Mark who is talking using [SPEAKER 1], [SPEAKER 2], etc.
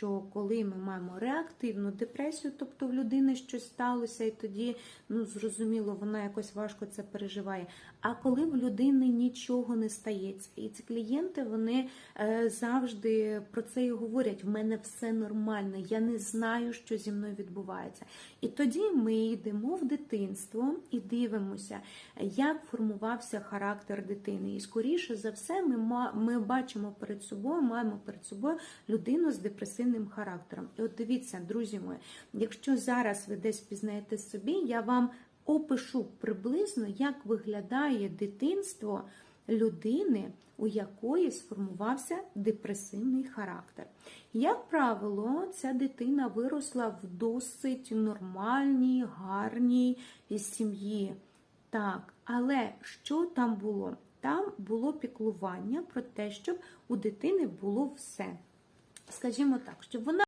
[SPEAKER 1] що коли ми маємо реактивну депресію, тобто в людини щось сталося, і тоді, ну зрозуміло, вона якось важко це переживає. А коли в людини нічого не стається, і ці клієнти вони е, завжди про це і говорять: в мене все нормально, я не знаю, що зі мною відбувається. І тоді ми йдемо в дитинство і дивимося, як формувався характер дитини. І скоріше за все, ми, ми бачимо перед собою, маємо перед собою людину з депресивним характером. І от дивіться, друзі мої, якщо зараз ви десь пізнаєте собі, я вам опишу приблизно, як виглядає дитинство людини, у якої сформувався депресивний характер. Як правило, ця дитина виросла в досить нормальній, гарній сім'ї. Так, але що там було? Там було піклування про те, щоб у дитини було все. Скажімо так, щоб вона